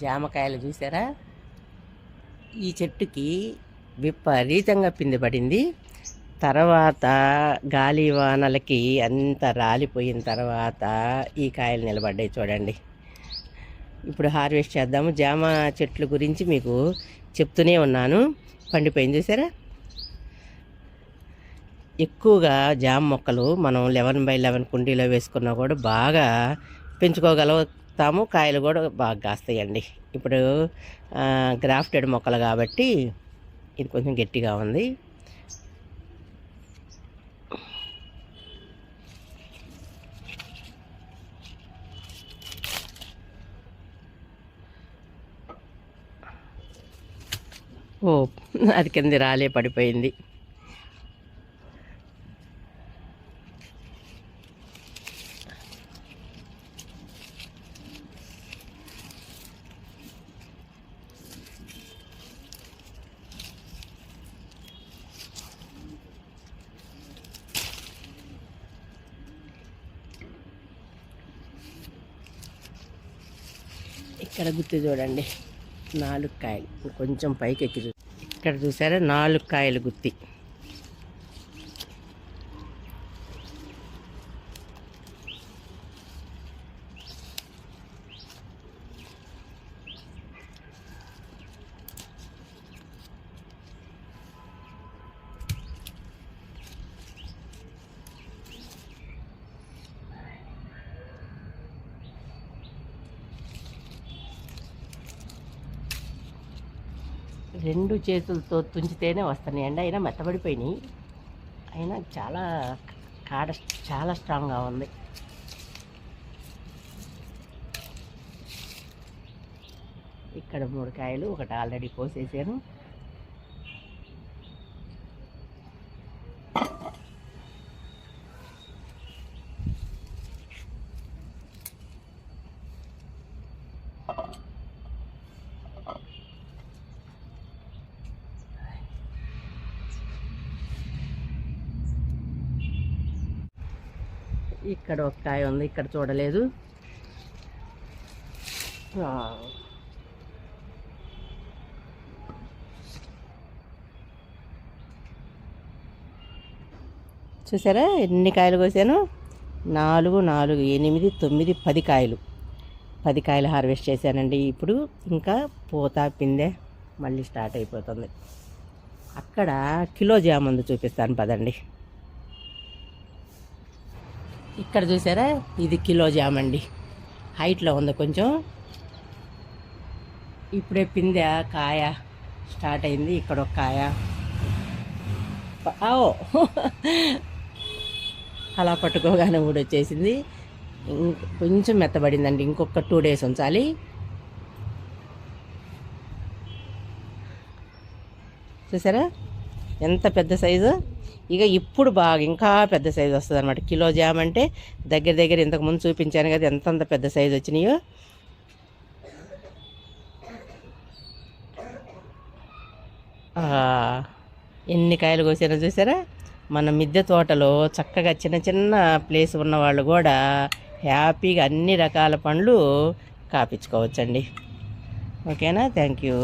జామకాయలు చూసారా? ఈ చెట్టుకి విపరీతంగా పిండి పడింది. తర్వాత గాలి వానలకి అంత రాలిపోయిన తర్వాత ఈ కాయలు నిలబడ్డాయి చూడండి. ఇప్పుడు హార్వెస్ట్ చేద్దాము. జామ చెట్ల గురించి మీకు చెప్తూనే ఉన్నాను. పండిపోయింది చూసారా? ఎక్కువగా జామ మొక్కలు మనం లెవెన్ బై లెవెన్ కుండీలో వేసుకున్నా కూడా బాగా కోస్తాము కాయలు కూడా బాగా కాస్తాయండి. ఇప్పుడు గ్రాఫ్టెడ్ మొక్కలు కాబట్టి ఇది కొంచెం గట్టిగా ఉంది. ఓ అది కింద రాలే పడిపోయింది. ఇక్కడ గుర్తు చూడండి. నాలుగు కాయలు. కొంచెం పైకి ఎక్కి ఇక్కడ చూసారా? నాలుగు కాయలు గుత్తి. రెండు చేతులతో తుంచితేనే వస్తున్నాయండి అయినా మెత్తబడిపోయినాయి. అయినా చాలా కాడ చాలా స్ట్రాంగ్గా ఉంది. ఇక్కడ మూడు కాయలు ఒకటి ఆల్రెడీ కోసేసాను ఇక్కడ ఒక కాయ ఉంది ఇక్కడ చూడలేదు. చూసారా ఎన్ని కాయలు కోసాను? నాలుగు నాలుగు ఎనిమిది తొమ్మిది పది కాయలు. పది కాయలు హార్వెస్ట్ చేశానండి ఇప్పుడు. ఇంకా పూత పిందె మళ్ళీ స్టార్ట్ అయిపోతుంది. అక్కడ కిలో జామందు చూపిస్తాను పదండి. ఇక్కడ చూసారా? ఇది కిలో జామ్ అండి. హైట్లో ఉంది కొంచెం. ఇప్పుడే పిందె కాయ స్టార్ట్ అయింది. ఇక్కడ ఒక కాయ. ఓ అలా పట్టుకోగానే కూడా వచ్చేసింది. కొంచెం మెత్తబడిందండి. ఇంకొక టూ డేస్ ఉంచాలి. చూసారా? ఎంత పెద్ద సైజు? ఇక ఇప్పుడు బాగా ఇంకా పెద్ద సైజు వస్తుంది అనమాట కిలో జామ్ అంటే దగ్గర దగ్గర ఇంతకుముందు చూపించాను కదా ఎంతంత పెద్ద సైజు వచ్చినాయో. ఎన్ని కాయలు కోసారో చూసారా? మన మిద్దె తోటలో చక్కగా చిన్న చిన్న ప్లేస్ ఉన్న వాళ్ళు కూడా హ్యాపీగా అన్ని రకాల పండ్లు కాపించుకోవచ్చండి. ఓకేనా? Thank you.